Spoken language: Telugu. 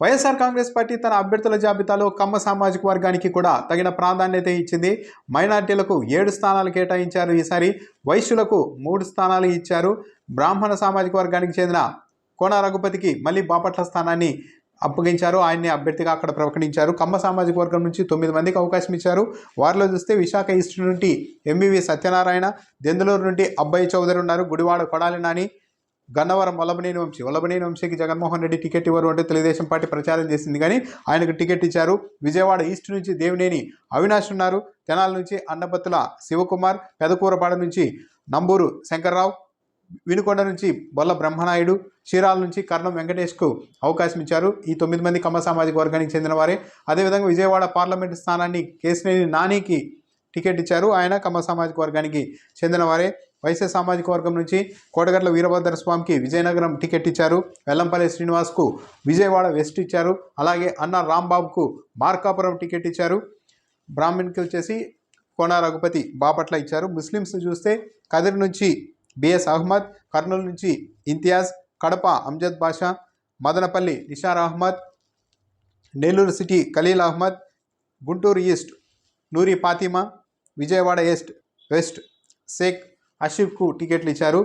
వైఎస్ఆర్ కాంగ్రెస్ పార్టీ తన అభ్యర్థుల జాబితాలో కమ్మ సామాజిక వర్గానికి కూడా తగిన ప్రాధాన్యత ఇచ్చింది. మైనార్టీలకు ఏడు స్థానాలు కేటాయించారు ఈసారి. వైశ్యులకు మూడు స్థానాలు ఇచ్చారు. బ్రాహ్మణ సామాజిక వర్గానికి చెందిన కోన రఘుపతికి మళ్ళీ బాపట్ల స్థానాన్ని అప్పగించారు. ఆయన్ని అభ్యర్థిగా అక్కడ ప్రకటించారు. కమ్మ సామాజిక వర్గం నుంచి తొమ్మిది మందికి అవకాశం ఇచ్చారు. వారిలో చూస్తే విశాఖ ఈస్ట్ నుండి ఎంబీవీ సత్యనారాయణ దెందులూరు నుండి అబ్బాయి చౌదరి ఉన్నారు. గుడివాడ కొడాలి నాని గన్నవరం వల్లభనేని వంశీ. వల్లభనేని వంశీకి జగన్మోహన్ రెడ్డి టికెట్ ఇవ్వరు అంటే తెలుగుదేశం పార్టీ ప్రచారం చేసింది కానీ ఆయనకు టికెట్ ఇచ్చారు విజయవాడ ఈస్ట్ నుంచి దేవినేని అవినాష్ ఉన్నారు. తెనాల నుంచి అన్నపత్తుల శివకుమార్ పెదకూరపాడ నుంచి నంబూరు శంకర్రావు వినుకొండ నుంచి బొల్ల బ్రహ్మనాయుడు చీరాల నుంచి కర్ణం వెంకటేష్కు అవకాశం ఇచ్చారు. ఈ తొమ్మిది మంది కమ్మ సామాజిక వర్గానికి చెందిన వారే. అదేవిధంగా విజయవాడ పార్లమెంటు స్థానాన్ని కేసినేని నానికి టికెట్ ఇచ్చారు. ఆయన కమ్మ సామాజిక వర్గానికి చెందిన వారే. వైశ్య సామాజిక వర్గం నుంచి కోటగట్ల వీరభద్ర స్వామికి విజయనగరం టికెట్ ఇచ్చారు. వెల్లంపల్లి శ్రీనివాస్కు విజయవాడ వెస్ట్ ఇచ్చారు. అలాగే అన్న రాంబాబుకు మార్కాపురం టికెట్ ఇచ్చారు. బ్రాహ్మణ్కి వచ్చేసి కోన రఘుపతి బాపట్ల ఇచ్చారు. ముస్లిమ్స్ చూస్తే కదిరి నుంచి బిఎస్ అహ్మద్ కర్నూలు నుంచి Imtiaz Kadapa Anjad Basha Madanapalle Nishar Ahmed Nellore city Khaleel Ahmed Guntur east Noori Fatima Vijayawada east west Sheikh అషిఫ్కు టికెట్లు ఇచ్చారు.